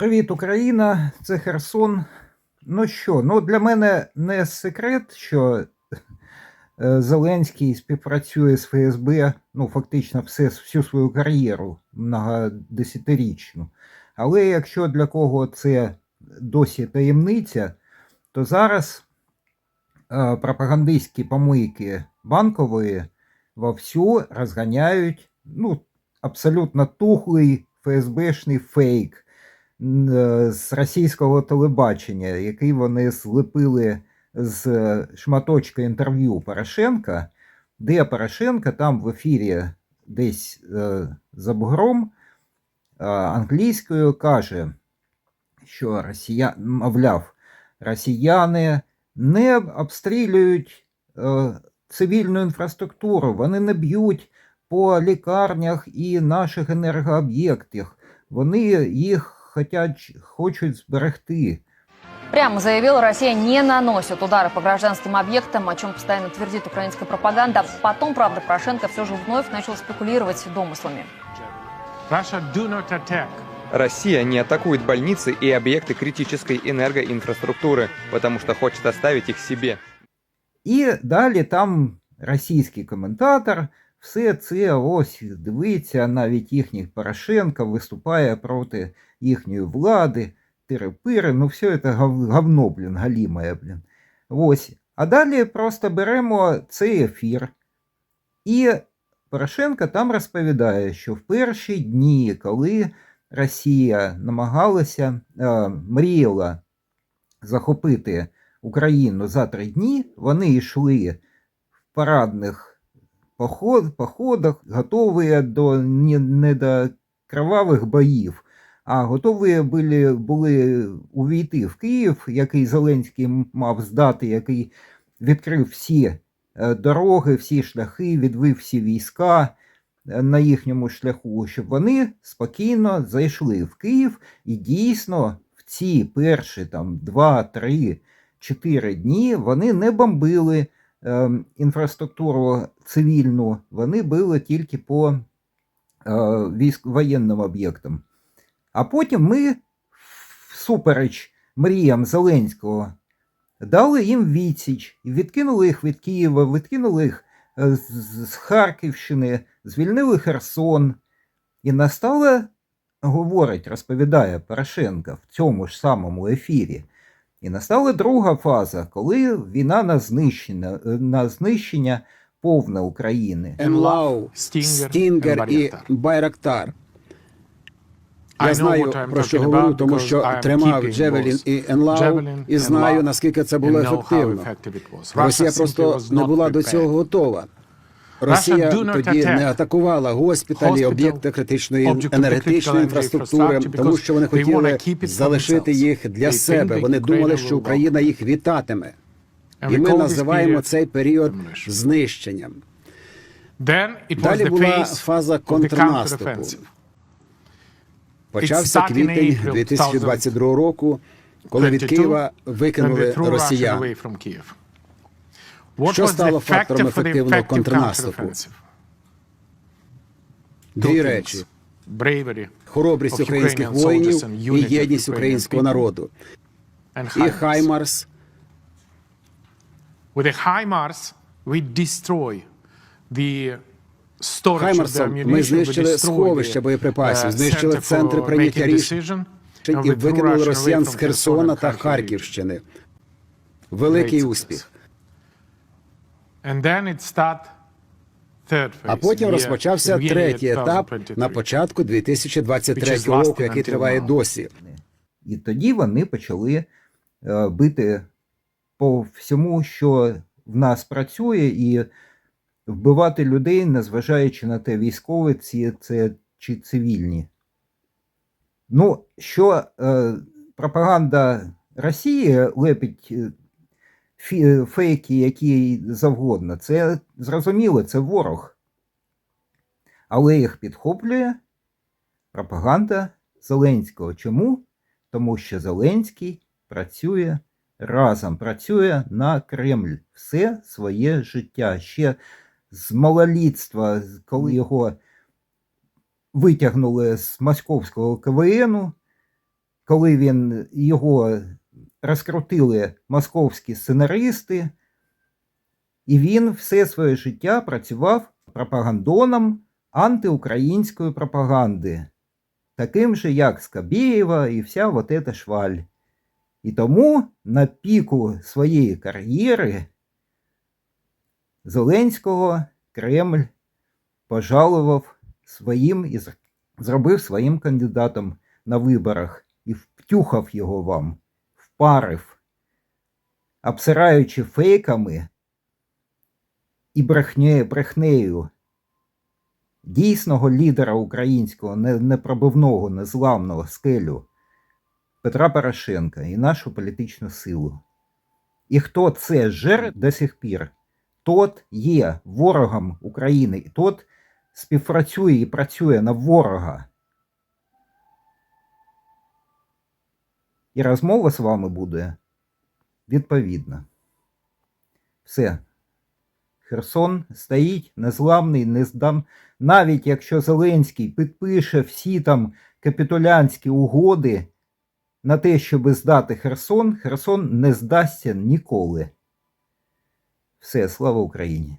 Привіт, Україна! Це Херсон. Ну що, ну для мене не секрет, що е, Зеленський співпрацює з ФСБ, ну, фактично, все, всю свою кар'єру многодесятирічну. Але якщо для кого це досі таємниця, то зараз е, пропагандистські помийки банкової вовсю розганяють ну, абсолютно тухлий ФСБшний фейк з російського телебачення, який вони злепили з е, шматочка інтерв'ю Порошенка, де Порошенко там в ефірі десь е, за бугром е, англійською каже, що росія... мовляв, росіяни не обстрілюють е, цивільну інфраструктуру, вони не б'ють по лікарнях і наших енергооб'єктах. Вони їх хотять, хочуть зберегти. Прямо заявил, Россия не наносит удары по гражданским объектам, о чем постоянно твердит украинская пропаганда. Потом, правда, Порошенко все же вновь начал спекулировать домыслами. Russia do not attack Россия не атакует больницы и объекты критической энергоинфраструктуры, потому что хочет оставить их себе. І далі там російський коментатор, все це ось дивиться, навіть їхній Порошенко виступає проти їхньої влади, тири-пири, ну все це гов- говно, блін, галімає, блін. Ось. А далі просто беремо цей ефір, і Порошенко там розповідає, що в перші дні, коли Росія намагалася, е, мріяла захопити Україну за три дні, вони йшли в парадних поход, походах, готові до не, не до кровавих боїв, а готові були, були увійти в Київ, який Зеленський мав здати, який відкрив всі е, дороги, всі шляхи, відвив всі війська е, на їхньому шляху, щоб вони спокійно зайшли в Київ і дійсно в ці перші там 2, 3, 4 дні вони не бомбили інфраструктуру цивільну, вони били тільки по е, військ, воєнним об'єктам. А потім ми, всупереч мріям Зеленського, дали їм відсіч відкинули їх від Києва, відкинули їх е, з Харківщини, звільнили Херсон. І настала, говорить, розповідає Порошенко в цьому ж самому ефірі. І настала друга фаза, коли війна на знищення, на знищення повне України. Енлау, Stinger Стінгер і Байрактар. Я знаю, про що говорю, about тому що тримав Джевелін і Енлау, і знаю, наскільки це було ефективно. Росія просто не була до цього готова. Росія тоді не атакувала госпіталі, об'єкти критичної енергетичної інфраструктури, тому що вони хотіли залишити їх для себе. Вони думали, що Україна їх вітатиме. І ми називаємо цей період знищенням. Далі була фаза контрнаступу. Почався квітень 2022 року, коли від Києва викинули росіян. Що стало фактором ефективного контрнаступу? Дві речі: хоробрість українських воїнів і єдність українського народу. І. Хаймарс the Хаймарсом ми знищили сховища боєприпасів, uh, знищили центри прийняття рішень і викинули росіян з Херсона та. Харківщини. Великий успіх. А потім розпочався третій етап на початку 2023 Which is lasting року, який триває досі. І тоді вони почали е, бити по всьому, що в нас працює, і вбивати людей, незважаючи на те, військові ці це чи цивільні. Ну, що е, пропаганда Росії лепить е, фейки, які завгодно, це зрозуміло, це ворог. Але їх підхоплює пропаганда Зеленського. Чому? Тому що Зеленський працює разом, працює на Кремль все своє життя. Ще з малолітства, коли його витягнули з московського КВНу, коли він його розкрутили московські сценаристи, і він все своє життя працював пропагандоном антиукраїнської пропаганди, таким же, як Скабєєва і вся вот эта шваль. І тому на піку своєї кар'єри Зеленського Кремль пожалував своїм і зробив своїм кандидатом на виборах і втюхав його вам, впарив, обсираючи фейками і брехнею, брехнею дійсного лідера українського, непробивного, незламного скелю Петра Порошенка і нашу політичну силу. І хто це жер до сих пір, тот є ворогом України, тот співпрацює і працює на ворога. І розмова з вами буде відповідна. Все. Херсон стоїть незламний, не здам. Навіть якщо Зеленський підпише всі там капітулянські угоди на те, щоб здати Херсон, Херсон не здасться ніколи. Все, слава Україні!